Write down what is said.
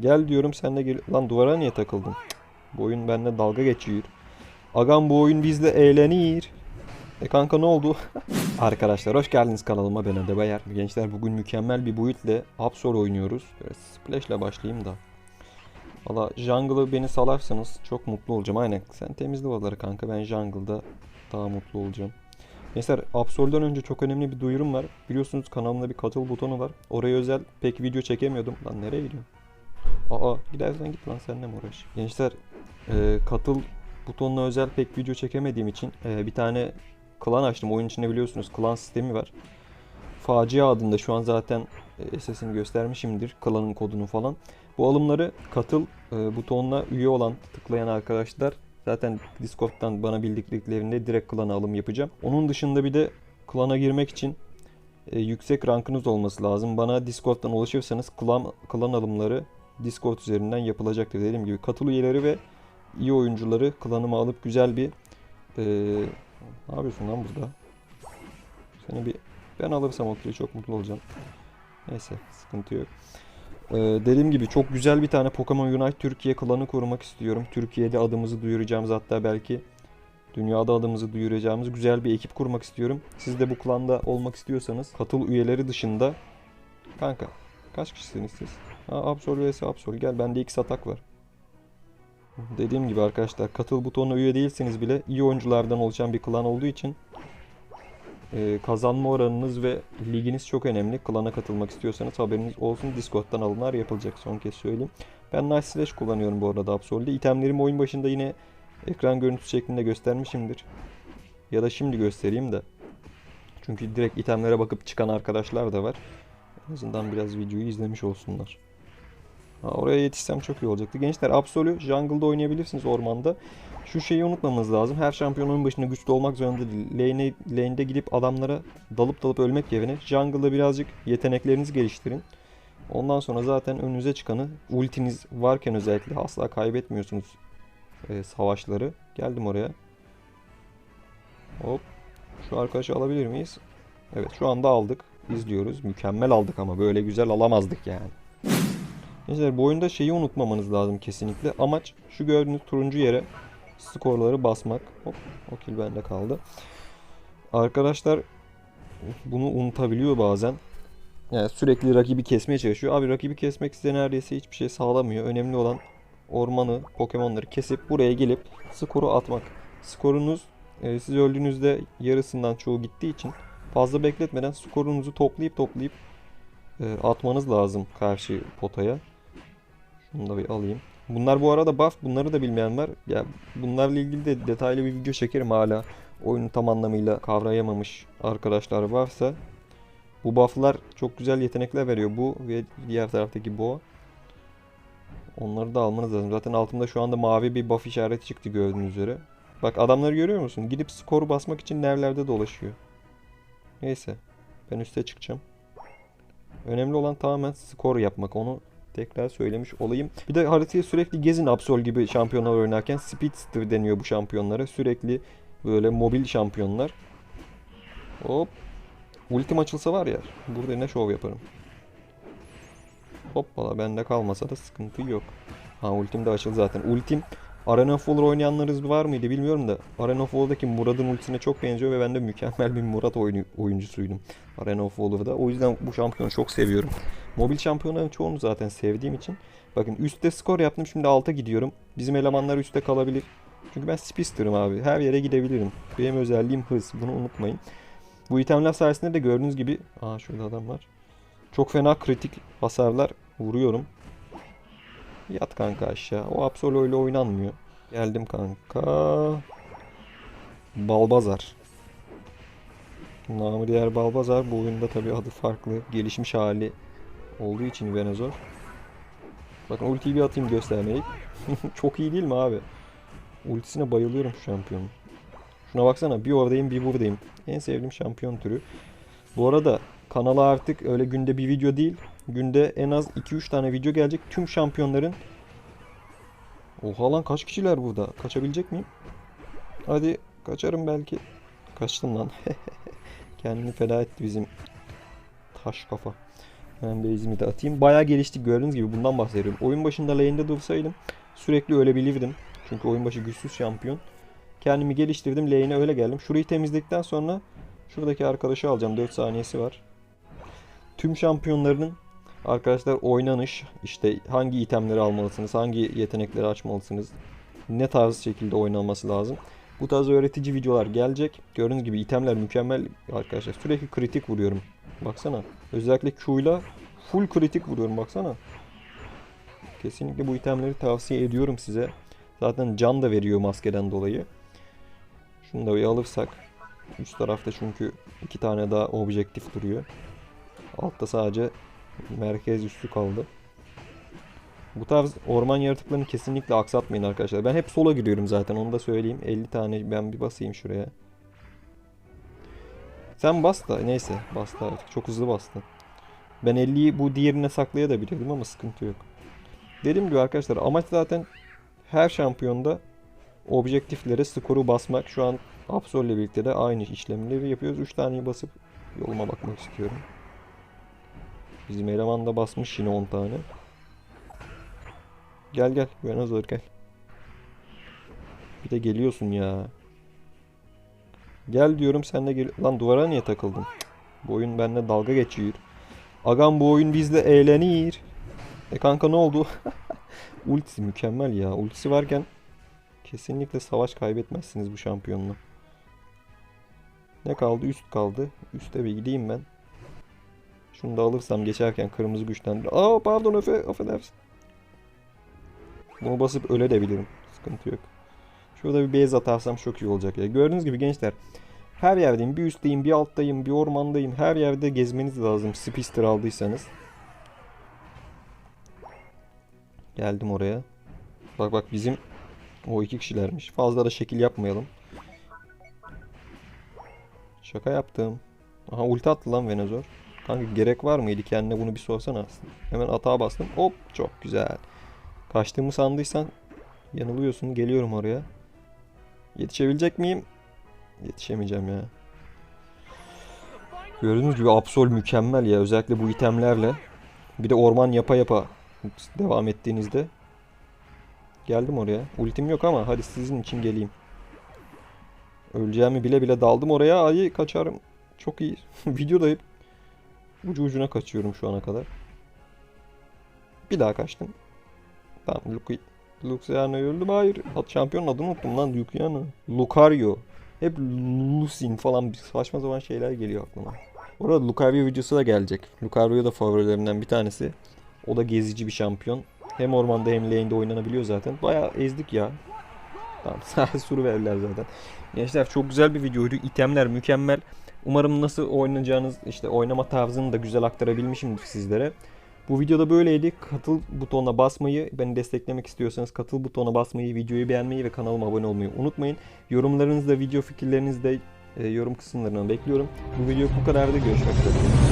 Gel diyorum sen de gel. Lan duvara niye takıldın? Bu oyun benimle dalga geçiyor. Agam bu oyun bizle eğlenir. E kanka ne oldu? Arkadaşlar hoş geldiniz kanalıma ben Ade Bayar. Gençler bugün mükemmel bir build'le Absol oynuyoruz. Böyle Splash'le başlayayım da. Valla jungle'ı beni salarsanız çok mutlu olacağım. Aynen sen temizle oraları kanka ben jungle'da daha mutlu olacağım. Gençler Absol'den önce çok önemli bir duyurum var. Biliyorsunuz kanalımda bir katıl butonu var. Oraya özel pek video çekemiyordum. Lan nereye gidiyorsun? Aa gidersen git lan seninle mi uğraş? Gençler e, katıl butonuna özel pek video çekemediğim için e, bir tane klan açtım. Oyun içinde biliyorsunuz klan sistemi var. Facia adında şu an zaten e, SS'ini göstermişimdir. Klanın kodunu falan. Bu alımları katıl e, butonuna üye olan tıklayan arkadaşlar zaten Discord'dan bana bildiklerinde direkt klana alım yapacağım. Onun dışında bir de klana girmek için e, yüksek rankınız olması lazım. Bana Discord'dan ulaşırsanız klan, klan alımları Discord üzerinden yapılacaktır. Dediğim gibi katıl üyeleri ve iyi oyuncuları klanıma alıp güzel bir e, ne yapıyorsun lan burada? Seni bir ben alırsam okey çok mutlu olacağım. Neyse sıkıntı yok. Ee, dediğim gibi çok güzel bir tane Pokemon Unite Türkiye klanı kurmak istiyorum. Türkiye'de adımızı duyuracağımız hatta belki dünyada adımızı duyuracağımız güzel bir ekip kurmak istiyorum. Siz de bu klanda olmak istiyorsanız katıl üyeleri dışında kanka kaç kişisiniz siz? Ha, Absol vs Absol gel bende X atak var. Dediğim gibi arkadaşlar katıl butonuna üye değilseniz bile iyi oyunculardan oluşan bir klan olduğu için e, kazanma oranınız ve liginiz çok önemli. Klana katılmak istiyorsanız haberiniz olsun. Discord'dan alımlar yapılacak son kez söyleyeyim. Ben Nice Slash kullanıyorum bu arada Absol'de. İtemlerimi oyun başında yine ekran görüntüsü şeklinde göstermişimdir. Ya da şimdi göstereyim de. Çünkü direkt itemlere bakıp çıkan arkadaşlar da var. En azından biraz videoyu izlemiş olsunlar. Oraya yetişsem çok iyi olacaktı. Gençler Absol'ü jungle'da oynayabilirsiniz ormanda. Şu şeyi unutmamamız lazım. Her şampiyonun başında güçlü olmak zorunda değil. Lane'de gidip adamlara dalıp dalıp ölmek yerine jungle'da birazcık yeteneklerinizi geliştirin. Ondan sonra zaten önünüze çıkanı ultiniz varken özellikle asla kaybetmiyorsunuz e, savaşları. Geldim oraya. Hop. Şu arkadaşı alabilir miyiz? Evet şu anda aldık. İzliyoruz. Mükemmel aldık ama böyle güzel alamazdık yani. Gençler bu oyunda şeyi unutmamanız lazım kesinlikle. Amaç şu gördüğünüz turuncu yere skorları basmak. Hop o kill bende kaldı. Arkadaşlar bunu unutabiliyor bazen. Yani sürekli rakibi kesmeye çalışıyor. Abi rakibi kesmek size neredeyse hiçbir şey sağlamıyor. Önemli olan ormanı, Pokemon'ları kesip buraya gelip skoru atmak. Skorunuz e, siz öldüğünüzde yarısından çoğu gittiği için fazla bekletmeden skorunuzu toplayıp toplayıp e, atmanız lazım karşı potaya. Şunu da bir alayım. Bunlar bu arada buff. Bunları da bilmeyen var. Ya bunlarla ilgili de detaylı bir video çekerim hala. Oyunu tam anlamıyla kavrayamamış arkadaşlar varsa. Bu bufflar çok güzel yetenekler veriyor. Bu ve diğer taraftaki boğa. Onları da almanız lazım. Zaten altımda şu anda mavi bir buff işareti çıktı gördüğünüz üzere. Bak adamları görüyor musun? Gidip skoru basmak için nerelerde dolaşıyor. Neyse. Ben üste çıkacağım. Önemli olan tamamen skor yapmak. Onu tekrar söylemiş olayım. Bir de haritayı sürekli gezin Absol gibi şampiyonlar oynarken Speedster deniyor bu şampiyonlara. Sürekli böyle mobil şampiyonlar. Hop. Ultim açılsa var ya burada ne şov yaparım. Hoppala bende kalmasa da sıkıntı yok. Ha ultim de açıldı zaten. Ultim Arena of Valor oynayanlarınız var mıydı bilmiyorum da Arena of Valor'daki Murad'ın ultisine çok benziyor ve ben de mükemmel bir Murad oyunu, oyuncusuydum Arena of Valor'da. O yüzden bu şampiyonu çok seviyorum. Mobil şampiyonların çoğunu zaten sevdiğim için. Bakın üstte skor yaptım şimdi alta gidiyorum. Bizim elemanlar üstte kalabilir. Çünkü ben speedster'ım abi. Her yere gidebilirim. Benim özelliğim hız. Bunu unutmayın. Bu itemler sayesinde de gördüğünüz gibi... Aa şurada adam var. Çok fena kritik hasarlar vuruyorum. Yat kanka aşağı. O Absolo ile oynanmıyor. Geldim kanka. Balbazar. Namı diğer Balbazar. Bu oyunda tabi adı farklı. Gelişmiş hali olduğu için Venezor. Bakın ultiyi bir atayım göstermeyi. Çok iyi değil mi abi? Ultisine bayılıyorum şu şampiyonun. Şuna baksana bir oradayım bir buradayım. En sevdiğim şampiyon türü. Bu arada kanala artık öyle günde bir video değil. Günde en az 2-3 tane video gelecek. Tüm şampiyonların Oha lan kaç kişiler burada? Kaçabilecek miyim? Hadi kaçarım belki. Kaçtım lan. Kendini feda etti bizim taş kafa. Hemen base'imi de atayım. Bayağı geliştik gördüğünüz gibi bundan bahsediyorum. Oyun başında lane'de dursaydım sürekli ölebilirdim. Çünkü oyun başı güçsüz şampiyon. Kendimi geliştirdim. Lane'e öyle geldim. Şurayı temizledikten sonra şuradaki arkadaşı alacağım. 4 saniyesi var. Tüm şampiyonlarının arkadaşlar oynanış, işte hangi itemleri almalısınız, hangi yetenekleri açmalısınız, ne tarz şekilde oynanması lazım. Bu tarz öğretici videolar gelecek. Gördüğünüz gibi itemler mükemmel arkadaşlar. Sürekli kritik vuruyorum. Baksana. Özellikle Q'yla full kritik vuruyorum baksana. Kesinlikle bu itemleri tavsiye ediyorum size. Zaten can da veriyor maskeden dolayı. Şunu da bir alırsak. Üst tarafta çünkü iki tane daha objektif duruyor. Altta sadece merkez üstü kaldı. Bu tarz orman yaratıklarını kesinlikle aksatmayın arkadaşlar. Ben hep sola giriyorum zaten onu da söyleyeyim. 50 tane ben bir basayım şuraya. Sen bas da neyse bas da artık çok hızlı bastın. Ben 50'yi bu diğerine saklayabilirdim ama sıkıntı yok. Dediğim gibi arkadaşlar amaç zaten her şampiyonda objektiflere skoru basmak. Şu an Absol ile birlikte de aynı işlemleri yapıyoruz. 3 taneyi basıp yoluma bakmak istiyorum. Bizim eleman da basmış yine 10 tane. Gel gel. Buenos Aires gel. Bir de geliyorsun ya. Gel diyorum sen de gel. Lan duvara niye takıldın? Bu oyun benimle dalga geçiyor. Agam bu oyun bizle eğlenir. E kanka ne oldu? Ultisi mükemmel ya. Ultisi varken kesinlikle savaş kaybetmezsiniz bu şampiyonla. Ne kaldı? Üst kaldı. Üste bir gideyim ben. Şunu da alırsam geçerken kırmızı güçlendir. Aa pardon Efe, affedersin. Bunu basıp öle de bilirim. Sıkıntı yok. Şurada bir base atarsam çok iyi olacak ya. Gördüğünüz gibi gençler. Her yerdeyim. Bir üstteyim, bir alttayım, bir ormandayım. Her yerde gezmeniz lazım. Spister aldıysanız. Geldim oraya. Bak bak bizim o iki kişilermiş. Fazla da şekil yapmayalım. Şaka yaptım. Aha ulti attı lan Venezor. Kanka gerek var mıydı kendine bunu bir sorsana aslında. Hemen atağa bastım. Hop çok güzel. Kaçtığımı sandıysan yanılıyorsun. Geliyorum oraya. Yetişebilecek miyim? Yetişemeyeceğim ya. Gördüğünüz gibi Absol mükemmel ya. Özellikle bu itemlerle. Bir de orman yapa yapa devam ettiğinizde. Geldim oraya. Ultim yok ama hadi sizin için geleyim. Öleceğimi bile bile daldım oraya. Ay kaçarım. Çok iyi. Videoda hep ucu ucuna kaçıyorum şu ana kadar. Bir daha kaçtım. Tamam Luki Luciano öldüm. Hayır. Şampiyonun adını unuttum lan Luciano. Lucario. Hep Lucin falan saçma sapan şeyler geliyor aklıma. Bu arada Lucario videosu da gelecek. Lucario da favorilerimden bir tanesi. O da gezici bir şampiyon. Hem ormanda hem lane'de oynanabiliyor zaten. Bayağı ezdik ya. Tamam suru verirler zaten. Gençler çok güzel bir videoydu. İtemler mükemmel. Umarım nasıl oynayacağınız işte oynama tarzını da güzel aktarabilmişimdir sizlere. Bu videoda böyleydi. Katıl butonuna basmayı, beni desteklemek istiyorsanız katıl butonuna basmayı, videoyu beğenmeyi ve kanalıma abone olmayı unutmayın. Yorumlarınızı da video fikirlerinizi de e, yorum kısımlarına bekliyorum. Bu video bu kadardı. Görüşmek üzere.